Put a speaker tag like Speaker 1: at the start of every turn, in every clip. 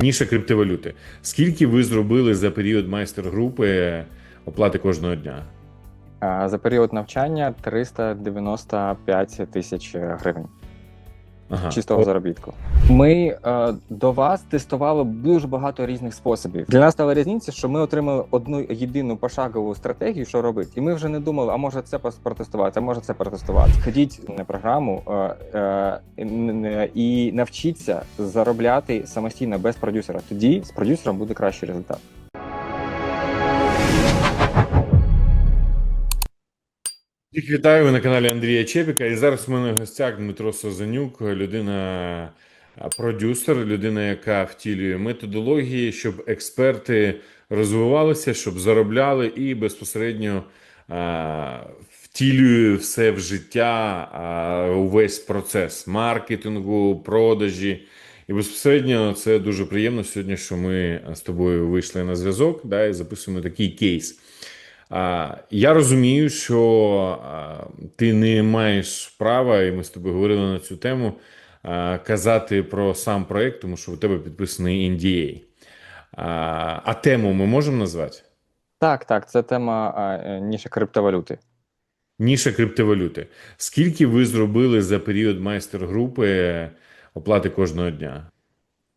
Speaker 1: Ніша криптовалюти. Скільки ви зробили за період майстер-групи оплати кожного дня?
Speaker 2: За період навчання 395 тисяч гривень
Speaker 1: Ага.
Speaker 2: чистого заробітку. Ми е, до вас тестували дуже багато різних способів. Для нас стала різниця, що ми отримали одну єдину пошагову стратегію, що робити, і ми вже не думали, а може це протестувати, а може це протестувати. Ходіть на програму е, е, і навчіться заробляти самостійно без продюсера. Тоді з продюсером буде кращий результат.
Speaker 1: Всіх вітаю ви на каналі Андрія Чепіка. І зараз у мене в гостях Дмитро Созанюк, людина, продюсер, людина, яка втілює методології, щоб експерти розвивалися, щоб заробляли і безпосередньо а, втілює все в життя, а, увесь процес маркетингу, продажі. І безпосередньо це дуже приємно сьогодні, що ми з тобою вийшли на зв'язок да, і записуємо такий кейс. А, Я розумію, що ти не маєш права, і ми з тобою говорили на цю тему, казати про сам проект, тому що у тебе підписаний NDA. А, а тему ми можемо назвати?
Speaker 2: Так, так, це тема е, ніша криптовалюти.
Speaker 1: Ніша криптовалюти. Скільки ви зробили за період майстер-групи оплати кожного дня?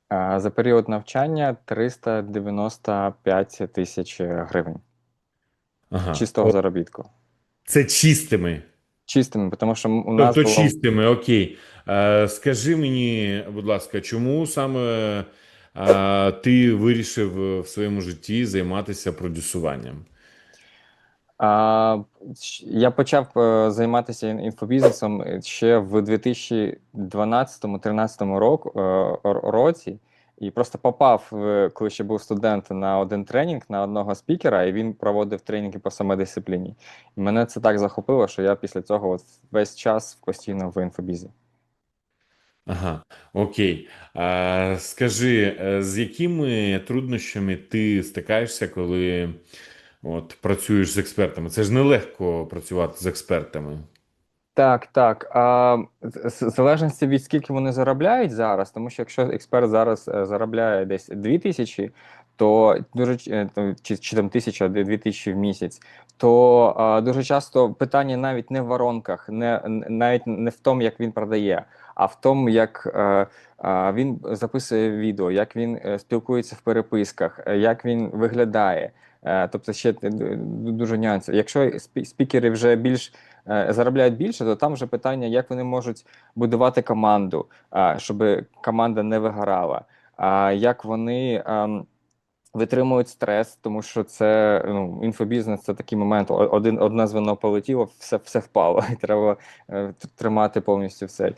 Speaker 2: А, За період навчання 395 тисяч гривень
Speaker 1: Ага.
Speaker 2: чистого
Speaker 1: О,
Speaker 2: заробітку.
Speaker 1: Це чистими.
Speaker 2: Чистими, тому що у нас
Speaker 1: Тобто
Speaker 2: було...
Speaker 1: чистими, окей. Е, скажи мені, будь ласка, чому саме е, ти вирішив в своєму житті займатися продюсуванням?
Speaker 2: А, я почав е, займатися інфобізнесом ще в 2012-2013 року, е, році. І просто попав, коли ще був студент, на один тренінг на одного спікера, і він проводив тренінги по самодисципліні. І мене це так захопило, що я після цього от весь час постійно в інфобізі.
Speaker 1: Ага, окей. Е, скажи, е, з якими труднощами ти стикаєшся, коли от, працюєш з експертами? Це ж нелегко працювати з експертами.
Speaker 2: Так, так. А, в залежності від скільки вони заробляють зараз, тому що якщо експерт зараз е, заробляє десь 2 тисячі, то дуже е, чи, чи там тисяча, дві тисячі в місяць, то а, дуже часто питання навіть не в воронках, не навіть не в тому, як він продає, а в тому, як е, а, він записує відео, як він е, спілкується в переписках, е, як він виглядає. Е, Тобто ще д- дуже нюанси. Якщо спікери вже більш е, заробляють більше, то там вже питання, як вони можуть будувати команду, щоб команда не вигорала. Як вони ем, витримують стрес, тому що це ну, інфобізнес це такий момент. Один одне звено полетіло, все, все впало, і треба е, тримати повністю все.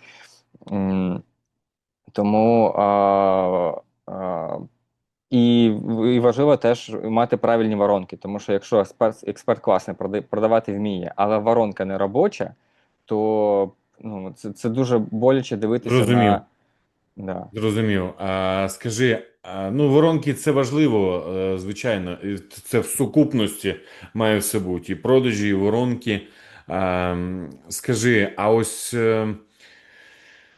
Speaker 2: Тому а, і, і важливо теж мати правильні воронки, тому що якщо експерт, експерт класний прода- продавати вміє, але воронка не робоча, то ну, це, це дуже боляче дивитися
Speaker 1: Зрозумів.
Speaker 2: на. Да.
Speaker 1: Зрозумів. А, скажи, а, ну, воронки це важливо, е, звичайно, це в сукупності має все бути. І продажі, і воронки. А, скажи, а ось е,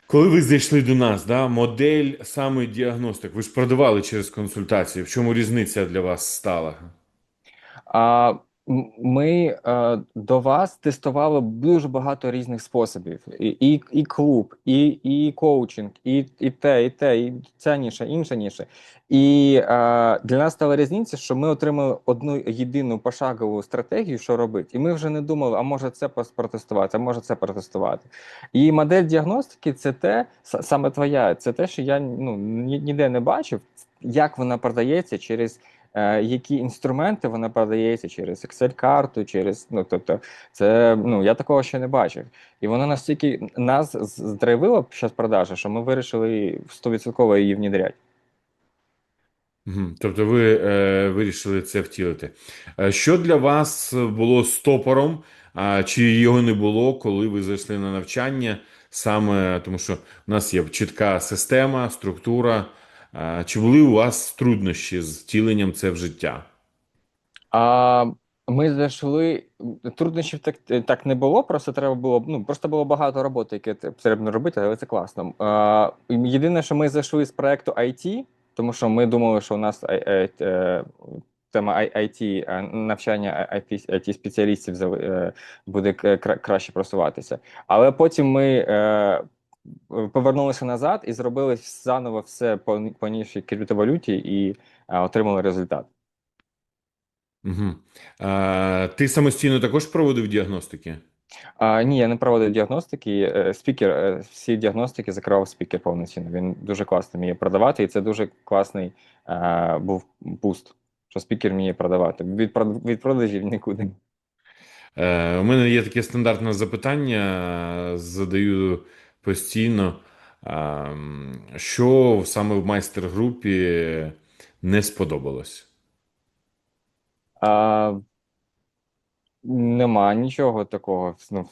Speaker 1: коли ви зайшли до нас, да, модель саме діагностик, ви ж продавали через консультації. В чому різниця для вас стала?
Speaker 2: А, ми е, до вас тестували дуже багато різних способів: і, і, і клуб, і, і коучинг, і, і те, і те, і ця ніша, інша ніша. І е, для нас стала різниця, що ми отримали одну єдину пошагову стратегію, що робити. І ми вже не думали, а може це протестувати, а може це протестувати. І модель діагностики це те, саме твоя, це те, що я ну, ні- ніде не бачив, як вона продається через які інструменти вона продається через Excel-карту, через ну тобто, це ну я такого ще не бачив. І воно настільки нас з- здрайвило під час продажі, що ми вирішили 100% її внідряти.
Speaker 1: Тобто ви е, вирішили це втілити. Е, Що для вас було стопором, а, чи його не було, коли ви зайшли на навчання? Саме тому, що у нас є чітка система, структура. Чи були у вас труднощі з втіленням це в життя?
Speaker 2: А ми зайшли. Труднощів так, так не було, просто треба було. Ну просто було багато роботи, яке потрібно робити, але це класно. А, єдине, що ми зайшли з проекту IT, тому що ми думали, що у нас е, е, е, тема IT, навчання IT, спеціалістів буде краще просуватися. Але потім ми повернулися назад і зробили заново все по, по нішій криптовалюті і е, отримали результат.
Speaker 1: Угу. А, ти самостійно також проводив діагностики?
Speaker 2: А, ні, я не проводив діагностики. Е, Спікер, е, всі діагностики закривав спікер повноцінно. Він дуже класно вміє продавати, і це дуже класний е, був буст, що спікер вміє продавати. Від, від продажів нікуди.
Speaker 1: Е, у мене є таке стандартне запитання, задаю постійно. Що саме в майстер-групі не сподобалось?
Speaker 2: А, нема нічого такого. Ну,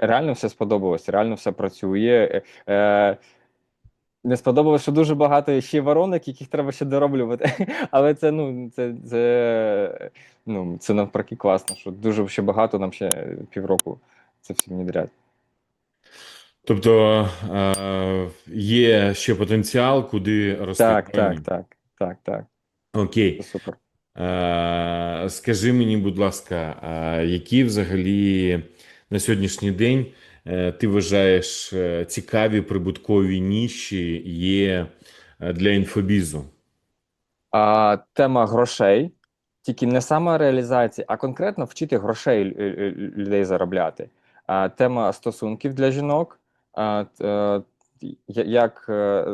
Speaker 2: реально все сподобалось, реально все працює. Е, не сподобалось, що дуже багато ще воронок, яких треба ще дороблювати. Але це ну це, це, ну, це навпаки класно, що дуже ще багато нам ще півроку це все внідрять.
Speaker 1: Тобто е, є ще потенціал, куди рости
Speaker 2: Так, так, так, так, так.
Speaker 1: Окей.
Speaker 2: Це супер.
Speaker 1: Е, Скажи мені, будь ласка, а які взагалі на сьогоднішній день е, ти вважаєш е, цікаві прибуткові ніші є е, для інфобізу?
Speaker 2: А, тема грошей, тільки не сама реалізація, а конкретно вчити грошей лю- лю- людей заробляти. А, тема стосунків для жінок. Е, як, е,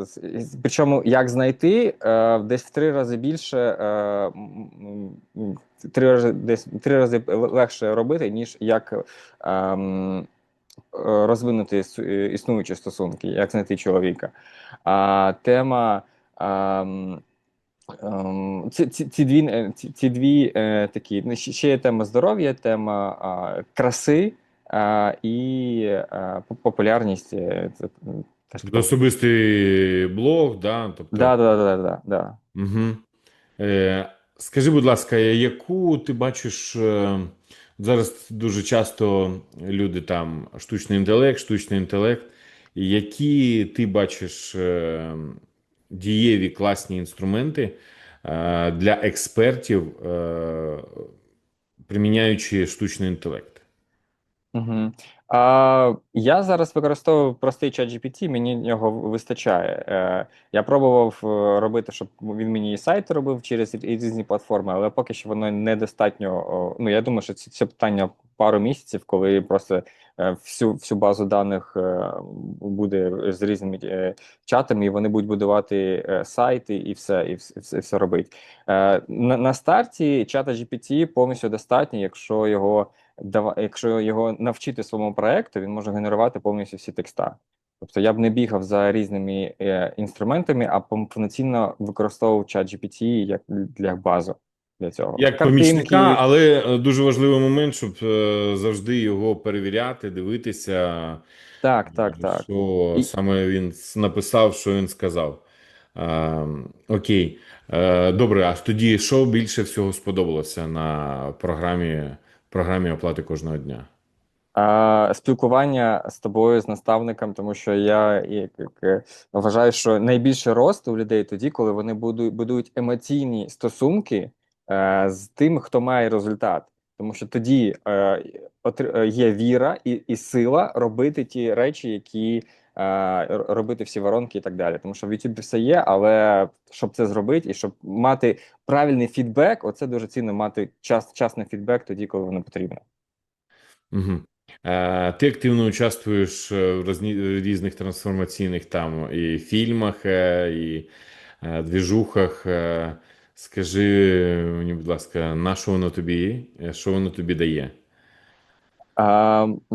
Speaker 2: причому як знайти е, десь в три рази більше, три рази, десь три рази легше робити, ніж як ем, розвинути існуючі стосунки, як знайти чоловіка. А тема. ем, Ем, Ці, ці, ці дві, ці, ці дві такі. ну, Ще є тема здоров'я, тема краси і а, популярність. Це,
Speaker 1: Тобто особистий блог, да? Тобто,
Speaker 2: да, да, да, да, да.
Speaker 1: Угу. Е, скажи, будь ласка, яку ти бачиш е, зараз дуже часто люди там штучний інтелект, штучний інтелект, які ти бачиш е, дієві класні інструменти е, для експертів, е, приміняючи штучний інтелект?
Speaker 2: Угу. А, я зараз використовую простий чат GPT, мені його вистачає. Е, я пробував е, робити, щоб він мені і сайти робив через рі- різні платформи, але поки що воно недостатньо. Ну, я думаю, що це, це питання пару місяців, коли просто е, всю, всю базу даних е, буде з різними е, чатами, і вони будуть будувати е, сайти і все, і все, і все, робить. Е, на, на старті чата GPT повністю достатньо, якщо його якщо його навчити своєму проекту, він може генерувати повністю всі текста. Тобто я б не бігав за різними е, інструментами, а повноцінно використовував чат GPT як для базу для цього.
Speaker 1: Як
Speaker 2: Картинки.
Speaker 1: помічника, але е, дуже важливий момент, щоб е, завжди його перевіряти, дивитися.
Speaker 2: Так, так, так.
Speaker 1: Що
Speaker 2: І-
Speaker 1: саме він написав, що він сказав. А, окей. Е, добре, а тоді що більше всього сподобалося на програмі, програмі оплати кожного дня?
Speaker 2: Спілкування з тобою, з наставником, тому що я як, е, вважаю, що найбільше рост у людей тоді, коли вони будують емоційні стосунки е, з тим, хто має результат. Тому що тоді е, є віра і, і сила робити ті речі, які е, робити всі воронки і так далі. Тому що в YouTube все є, але щоб це зробити і щоб мати правильний фідбек, оце дуже цінно мати час, часний фідбек тоді, коли воно потрібно.
Speaker 1: Угу. Е, ти активно участвуєш е, в різні, різних трансформаційних там і фільмах, е, і е, двіжухах. Е, скажи мені, будь ласка, на що воно тобі, е, що воно тобі дає?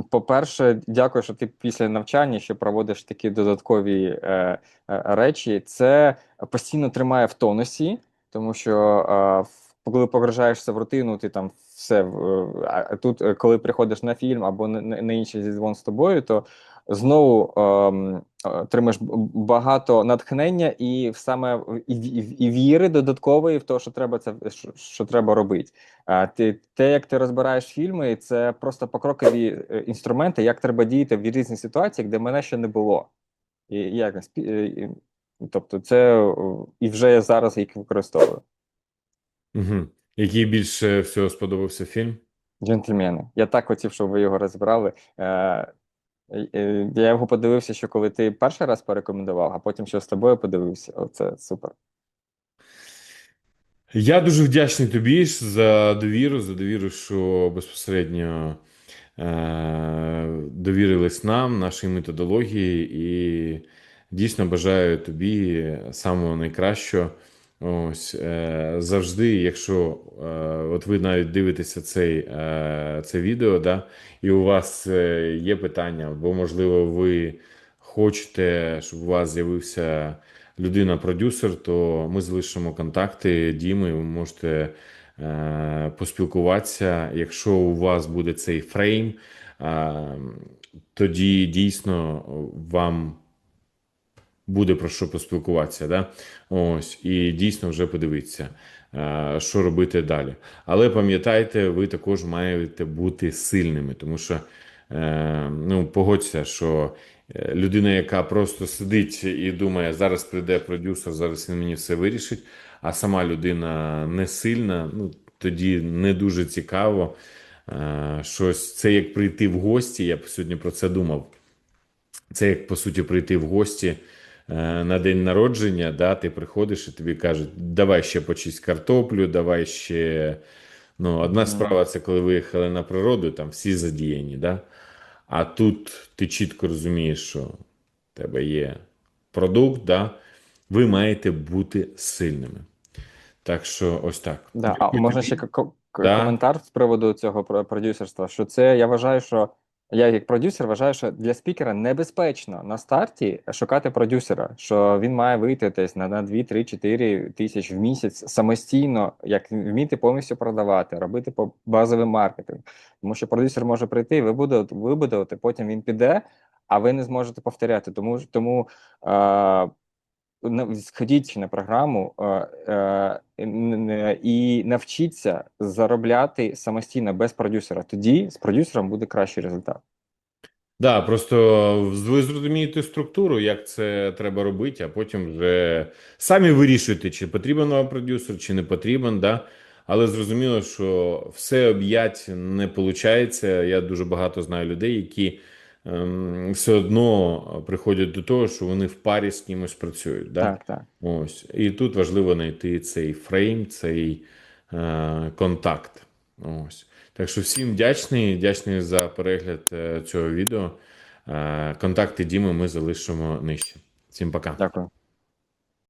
Speaker 2: По-перше, дякую, що ти після навчання ще проводиш такі додаткові е, е, речі. Це постійно тримає в тонусі, тому що е, коли погружаєшся в рутину, ти там все а тут, коли приходиш на фільм або на інший зізвон з тобою, то знову ем, е, отримаєш багато натхнення і саме і, віри додаткової в те, що треба це що, що треба робити. А ти те, як ти розбираєш фільми, це просто покрокові е, інструменти, як треба діяти в різних ситуаціях, де мене ще не було. І як е, Тобто, це і вже я зараз їх використовую.
Speaker 1: Угу. Який більше всього сподобався фільм?
Speaker 2: Джентльмени. Я так хотів, щоб ви його розібрали. Е, е, я його подивився, що коли ти перший раз порекомендував, а потім що з тобою подивився. Оце супер.
Speaker 1: Я дуже вдячний тобі за довіру, за довіру, що безпосередньо е, довірились нам, нашій методології, і дійсно бажаю тобі самого найкращого. Ось е, завжди, якщо е, от ви навіть дивитеся цей, е, це відео, да, і у вас є питання, або можливо, ви хочете, щоб у вас з'явився людина-продюсер, то ми залишимо контакти Діми. Ви можете поспілкуватися. Якщо у вас буде цей фрейм, тоді дійсно вам буде про що поспілкуватися. Да? Ось, і дійсно вже подивитися, е, що робити далі. Але пам'ятайте, ви також маєте бути сильними, тому що е, ну, погодься, що е, людина, яка просто сидить і думає, зараз прийде продюсер, зараз він мені все вирішить, а сама людина не сильна, ну тоді не дуже цікаво. Щось це як прийти в гості. Я сьогодні про це думав. Це як по суті прийти в гості на день народження. Да, ти приходиш і тобі кажуть, давай ще почисть картоплю, давай ще. Ну, одна справа це коли виїхали на природу, там всі задіяні, да? А тут ти чітко розумієш, що в тебе є продукт, да? ви маєте бути сильними. Так що ось так.
Speaker 2: Да, а можна
Speaker 1: тобі.
Speaker 2: ще
Speaker 1: Да.
Speaker 2: коментар з приводу цього продюсерства. Що це я вважаю, що я як продюсер вважаю, що для спікера небезпечно на старті шукати продюсера, що він має вийти десь на, на 2, 3, 4 тисяч в місяць самостійно, як вміти повністю продавати, робити по базовий маркетинг. Тому що продюсер може прийти, вибудувати, вибудувати, потім він піде, а ви не зможете повторяти. Тому тому. Е, сходіть на програму е, е, н- н- і навчіться заробляти самостійно без продюсера. Тоді з продюсером буде кращий результат.
Speaker 1: Да, просто ви зрозумієте структуру, як це треба робити, а потім вже самі вирішуєте, чи потрібен вам продюсер, чи не потрібен. Да? Але зрозуміло, що все об'ять не виходить. Я дуже багато знаю людей, які все одно приходять до того, що вони в парі з кимось працюють. Да?
Speaker 2: Так, так.
Speaker 1: Ось. І тут важливо знайти цей фрейм, цей е, контакт. Ось. Так що всім вдячний, вдячний за перегляд е, цього відео. Е, контакти Діми ми залишимо нижче. Всім пока.
Speaker 2: Дякую.